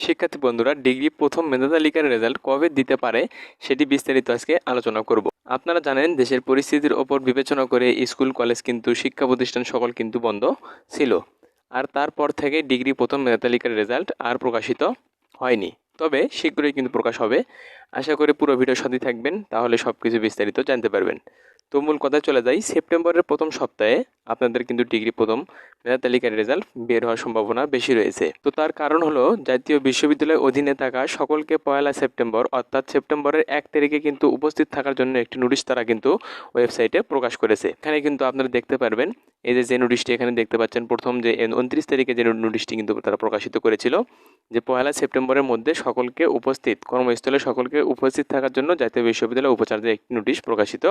শিক্ষার্থী বন্ধুরা, ডিগ্রি প্রথম মেধা তালিকার রেজাল্ট কবে দিতে পারে সেটি বিস্তারিত আজকে আলোচনা করব। আপনারা জানেন, দেশের পরিস্থিতির ওপর বিবেচনা করে স্কুল, কলেজ কিন্তু শিক্ষা প্রতিষ্ঠান সকল কিন্তু বন্ধ ছিল। আর তারপর থেকে ডিগ্রি প্রথম মেধা তালিকার রেজাল্ট আর প্রকাশিত হয়নি। তবে শীঘ্রই কিন্তু প্রকাশ হবে। আশা করি পুরো ভিডিও সাথে থাকবেন, তাহলে সব কিছু বিস্তারিত জানতে পারবেন। তো মূল কথায় চলে যাই। সেপ্টেম্বরের প্রথম সপ্তাহে আপনাদের কিন্তু ডিগ্রি প্রথম মেধা তালিকার রেজাল্ট বের হওয়ার সম্ভাবনা বেশি রয়েছে। তো তার কারণ হলো জাতীয় বিশ্ববিদ্যালয়ের অধীনে থাকা সকলকে পয়লা সেপ্টেম্বর অর্থাৎ সেপ্টেম্বরের এক তারিখে কিন্তু উপস্থিত থাকার জন্য একটি নোটিশ তারা কিন্তু ওয়েবসাইটে প্রকাশ করেছে। এখানে কিন্তু আপনারা দেখতে পারবেন, এই যে যে নোটিশটি এখানে দেখতে পাচ্ছেন, প্রথম যে উনত্রিশ তারিখে যে নোটিশটি কিন্তু তারা প্রকাশিত করেছিল। যে পয়লা সেপ্টেম্বরের মধ্যে সকলকে উপস্থিত, কর্মস্থলে সকলকে উপস্থিত থাকার জন্য জাতীয় বিশ্ববিদ্যালয় উপাচার্যের একটি নোটিশ প্রকাশিত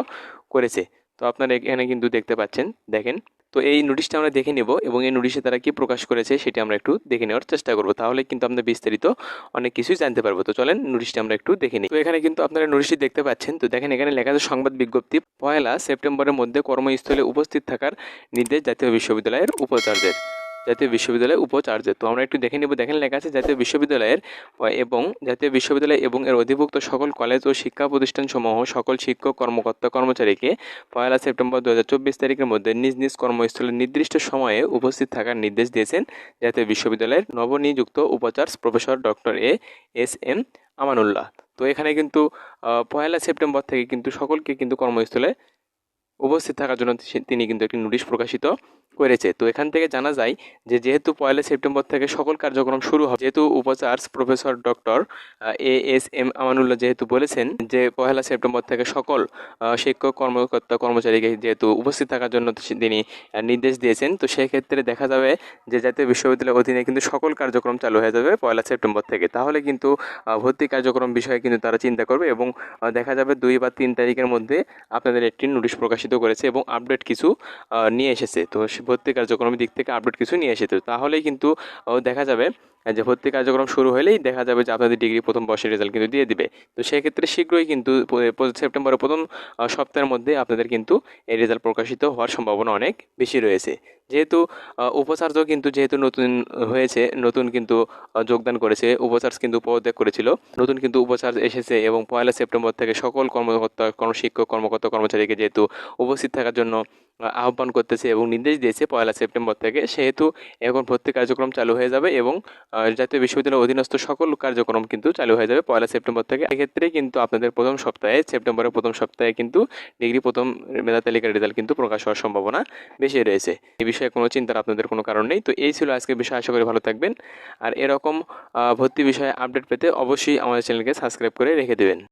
করেছে। তো আপনারা এখানে কিন্তু দেখতে পাচ্ছেন, দেখেন। তো এই নোটিশটা আমরা দেখে নেব এবং এই নোটিশে তারা কি প্রকাশ করেছে সেটি আমরা একটু দেখে নেওয়ার চেষ্টা করব। তাহলে কিন্তু আমরা বিস্তারিত অনেক কিছুই জানতে পারব। তো চলেন নোটিশটা আমরা একটু দেখে নিই। তো এখানে কিন্তু আপনারা নোটিশটি দেখতে পাচ্ছেন। তো দেখেন এখানে লেখা আছে, সংবাদ বিজ্ঞপ্তি পয়লা সেপ্টেম্বরের মধ্যে কর্মস্থলে উপস্থিত থাকার নির্দেশ জাতীয় বিশ্ববিদ্যালয়ের উপাচার্যের। জাতীয় বিশ্ববিদ্যালয়ের উপাচার্য। তো আমরা একটু দেখে নেব, দেখেন লেখা আছে, জাতীয় বিশ্ববিদ্যালয়ের এবং জাতীয় বিশ্ববিদ্যালয় এবং এর অধিভুক্ত সকল কলেজ ও শিক্ষা প্রতিষ্ঠানসমূহ সকল শিক্ষক, কর্মকর্তা, কর্মচারীকে পয়লা সেপ্টেম্বর দু হাজার চব্বিশ তারিখের মধ্যে নিজ নিজ কর্মস্থলে নির্দিষ্ট সময়ে উপস্থিত থাকার নির্দেশ দিয়েছেন জাতীয় বিশ্ববিদ্যালয়ের নবনিযুক্ত উপাচার্য professor doctor A S M Amanullah. তো এখানে কিন্তু পয়লা সেপ্টেম্বর থেকে কিন্তু সকলকে কিন্তু কর্মস্থলে উপস্থিত থাকার জন্য তিনি কিন্তু একটি নোটিশ প্রকাশিত করেছে। তো এখান থেকে জানা যায় যে যেহেতু পয়লা সেপ্টেম্বর থেকে সকল কার্যক্রম শুরু হবে, যেহেতু উপাচার্য professor doctor A S M Amanullah যেহেতু বলেছেন যে পয়লা সেপ্টেম্বর থেকে সকল শিক্ষক, কর্মকর্তা, কর্মচারীকে যেহেতু উপস্থিত থাকার জন্য তিনি নির্দেশ দিয়েছেন, তো সেক্ষেত্রে দেখা যাবে যে জাতীয় বিশ্ববিদ্যালয়ের অধীনে কিন্তু সকল কার্যক্রম চালু হয়ে যাবে পয়লা সেপ্টেম্বর থেকে। তাহলে কিন্তু ভর্তি কার্যক্রম বিষয়ে কিন্তু তারা চিন্তা করবে এবং দেখা যাবে দুই বা তিন তারিখের মধ্যে আপনাদের একটি নোটিশ প্রকাশিত করেছে এবং আপডেট কিছু নিয়ে এসেছে। তো ভর্তি কার্যক্রমের দিক থেকে আপডেট কিছু নিয়ে এসেছে। তাহলেই কিন্তু দেখা যাবে যে ভর্তি কার্যক্রম শুরু হলেই দেখা যাবে যে আপনাদের ডিগ্রি প্রথম বর্ষের রেজাল্ট কিন্তু দিয়ে দিবে। তো সেক্ষেত্রে শীঘ্রই কিন্তু সেপ্টেম্বরের প্রথম সপ্তাহের মধ্যে আপনাদের কিন্তু এই রেজাল্ট প্রকাশিত হওয়ার সম্ভাবনা অনেক বেশি রয়েছে। যেহেতু উপাচার্য কিন্তু যেহেতু নতুন হয়েছে, নতুন কিন্তু যোগদান করেছে, উপাচার্য কিন্তু পদত্যাগ করেছিল। নতুন কিন্তু উপাচার্য এসেছে এবং পয়লা সেপ্টেম্বর থেকে সকল কর্মকর্তা, কর্মশিক্ষক, কর্মকর্তা, কর্মচারীকে যেহেতু উপস্থিত থাকার জন্য আহ্বান করতেছে এবং নির্দেশ দিয়েছে পয়লা সেপ্টেম্বর থেকে। সেহেতু এখন ভর্তি কার্যক্রম চালু হয়ে যাবে এবং জাতীয় বিশ্ববিদ্যালয়ের অধীনস্থ সকল কার্যক্রম কিন্তু চালু হয়ে যাবে পয়লা সেপ্টেম্বর থেকে। এক্ষেত্রে কিন্তু আপনাদের প্রথম সপ্তাহে, সেপ্টেম্বরের প্রথম সপ্তাহে কিন্তু ডিগ্রি প্রথম মেধা তালিকার রেজাল্ট কিন্তু প্রকাশ হওয়ার সম্ভাবনা বেশি রয়েছে। এই বিষয়ে কোনো চিন্তার আপনাদের কোনো কারণ নেই। তো এই ছিল আজকের বিষয়। আশা করি ভালো থাকবেন। আর এরকম ভর্তি বিষয়ে আপডেট পেতে অবশ্যই আমাদের চ্যানেলকে সাবস্ক্রাইব করে রেখে দেবেন।